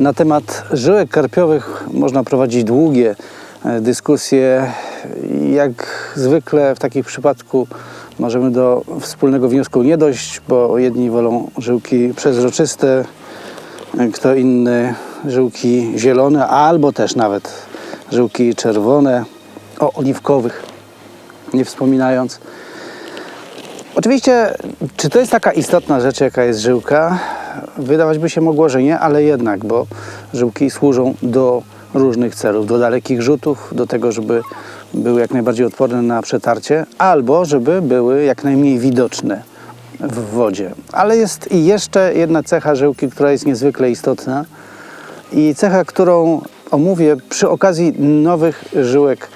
Na temat żyłek karpiowych można prowadzić długie e, dyskusje. Jak zwykle w takim przypadku możemy do wspólnego wniosku nie dojść, bo jedni wolą żyłki przezroczyste, e, kto inny żyłki zielone, albo też nawet żyłki czerwone, o oliwkowych nie wspominając. Oczywiście, czy to jest taka istotna rzecz, jaka jest żyłka? Wydawać by się mogło, że nie, ale jednak, bo żyłki służą do różnych celów, do dalekich rzutów, do tego, żeby były jak najbardziej odporne na przetarcie, albo żeby były jak najmniej widoczne w wodzie. Ale jest i jeszcze jedna cecha żyłki, która jest niezwykle istotna i cecha, którą omówię przy okazji nowych żyłek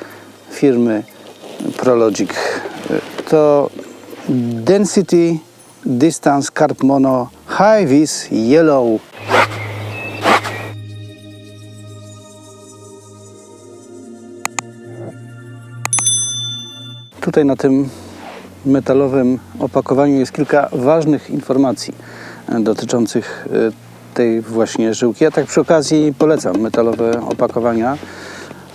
firmy Prologic. To Density Distance Carp Mono High Vis Yellow. Tutaj na tym metalowym opakowaniu jest kilka ważnych informacji e, dotyczących e, tej właśnie żyłki. Ja tak przy okazji polecam metalowe opakowania.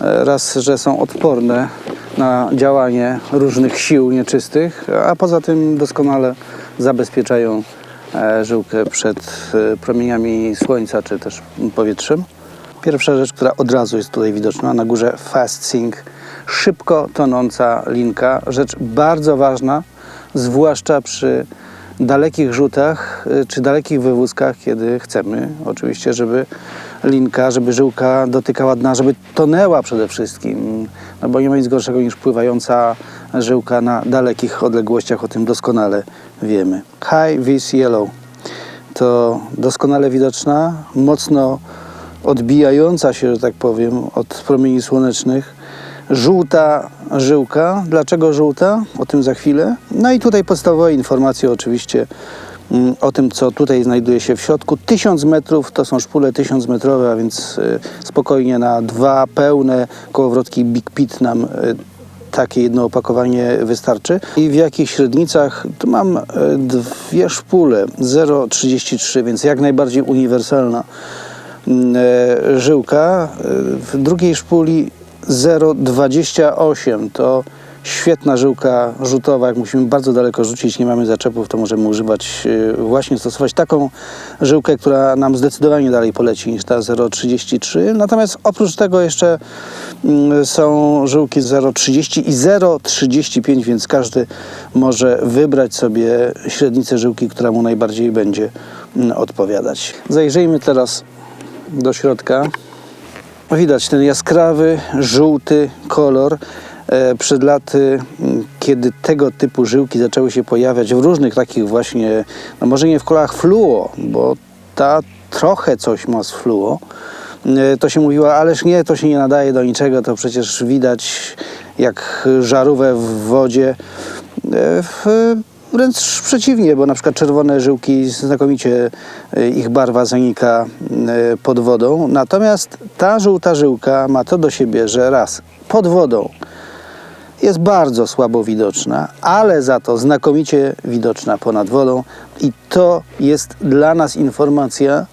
E, Raz, że są odporne na działanie różnych sił nieczystych, a poza tym doskonale zabezpieczają żyłkę przed e, promieniami słońca czy też powietrzem. Pierwsza rzecz, która od razu jest tutaj widoczna, na górze Fast Sink, szybko tonąca linka. Rzecz bardzo ważna, zwłaszcza przy dalekich rzutach y, czy dalekich wywózkach, kiedy chcemy oczywiście, żeby linka, żeby żyłka dotykała dna, żeby tonęła przede wszystkim. No bo nie ma nic gorszego niż pływająca żyłka na dalekich odległościach, o tym doskonale wiemy. High Vis Yellow to doskonale widoczna, mocno odbijająca się, że tak powiem, od promieni słonecznych. Żółta żyłka. Dlaczego żółta? O tym za chwilę. No i tutaj podstawowe informacje oczywiście o tym, co tutaj znajduje się w środku. 1000 metrów to są szpule 1000 metrowe, a więc y, spokojnie na dwa pełne kołowrotki Big Pit nam y, takie jedno opakowanie wystarczy. I w jakich średnicach? Tu mam e, dwie szpule 0,33, więc jak najbardziej uniwersalna mm, e, żyłka. E, W drugiej szpuli 0,28 to świetna żyłka rzutowa. Jak musimy bardzo daleko rzucić, nie mamy zaczepów, to możemy używać, e, właśnie stosować taką żyłkę, która nam zdecydowanie dalej poleci niż ta 0,33. Natomiast oprócz tego jeszcze mm, są żyłki 0,30 i 0,35, więc każdy może wybrać sobie średnicę żyłki, która mu najbardziej będzie mm, odpowiadać. Zajrzyjmy teraz do środka. Widać ten jaskrawy, żółty kolor. E, Przed laty, m, kiedy tego typu żyłki zaczęły się pojawiać w różnych takich właśnie, no może nie w kolorach fluo, bo ta trochę coś ma z fluo, e, to się mówiło, ależ nie, to się nie nadaje do niczego, to przecież widać jak żarówę w wodzie. E, wręcz przeciwnie, bo na przykład czerwone żyłki, znakomicie ich barwa zanika pod wodą. Natomiast ta żółta żyłka ma to do siebie, że raz pod wodą jest bardzo słabo widoczna, ale za to znakomicie widoczna ponad wodą. I to jest dla nas informacja,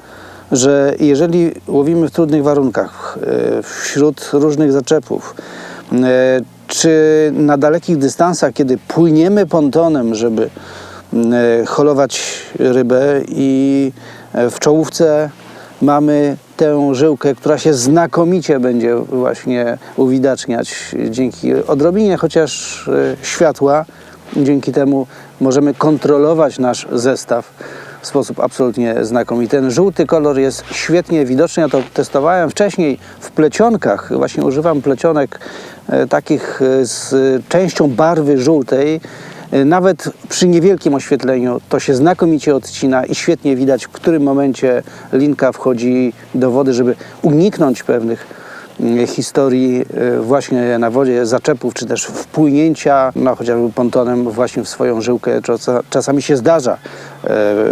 że jeżeli łowimy w trudnych warunkach, e, wśród różnych zaczepów, e, czy na dalekich dystansach, kiedy płyniemy pontonem, żeby e, holować rybę i w czołówce mamy tę żyłkę, która się znakomicie będzie właśnie uwidaczniać dzięki odrobinie chociaż e, światła. Dzięki temu możemy kontrolować nasz zestaw w sposób absolutnie znakomity. Ten żółty kolor jest świetnie widoczny. Ja to testowałem wcześniej w plecionkach. Właśnie używam plecionek e, takich e, z częścią barwy żółtej. E, Nawet przy niewielkim oświetleniu to się znakomicie odcina i świetnie widać, w którym momencie linka wchodzi do wody, żeby uniknąć pewnych mm, historii e, właśnie na wodzie, zaczepów, czy też wpłynięcia, no chociażby pontonem właśnie w swoją żyłkę, czasa- czasami się zdarza e,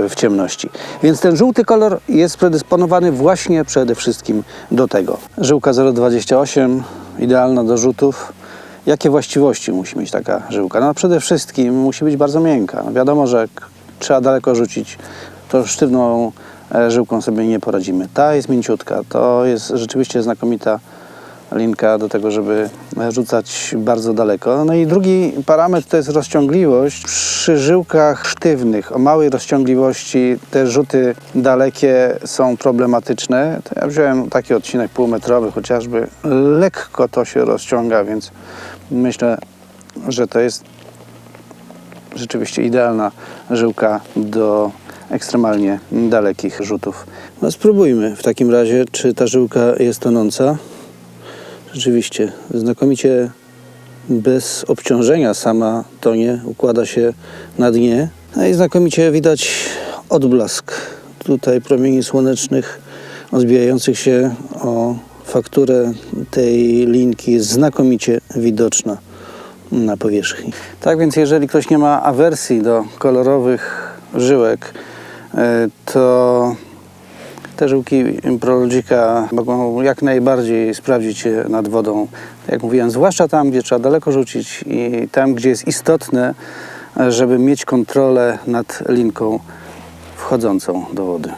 w ciemności. Więc ten żółty kolor jest predysponowany właśnie przede wszystkim do tego. Żyłka 0,28, idealna do rzutów. Jakie właściwości musi mieć taka żyłka? No przede wszystkim musi być bardzo miękka. No wiadomo, że trzeba daleko rzucić, to sztywną e, żyłką sobie nie poradzimy. Ta jest mięciutka, to jest rzeczywiście znakomita linka do tego, żeby rzucać bardzo daleko. No i drugi parametr to jest rozciągliwość. Przy żyłkach sztywnych o małej rozciągliwości te rzuty dalekie są problematyczne. To ja wziąłem taki odcinek półmetrowy chociażby. Lekko to się rozciąga, więc myślę, że to jest rzeczywiście idealna żyłka do ekstremalnie dalekich rzutów. No spróbujmy w takim razie, czy ta żyłka jest tonąca. Rzeczywiście, znakomicie bez obciążenia sama tonie, układa się na dnie. No i znakomicie widać odblask tutaj promieni słonecznych odbijających się o fakturę tej linki jest znakomicie widoczna na powierzchni. Tak więc jeżeli ktoś nie ma awersji do kolorowych żyłek, e, to te żyłki Prologika mogą jak najbardziej sprawdzić się nad wodą. Tak jak mówiłem, zwłaszcza tam, gdzie trzeba daleko rzucić i tam, gdzie jest istotne, żeby mieć kontrolę nad linką wchodzącą do wody.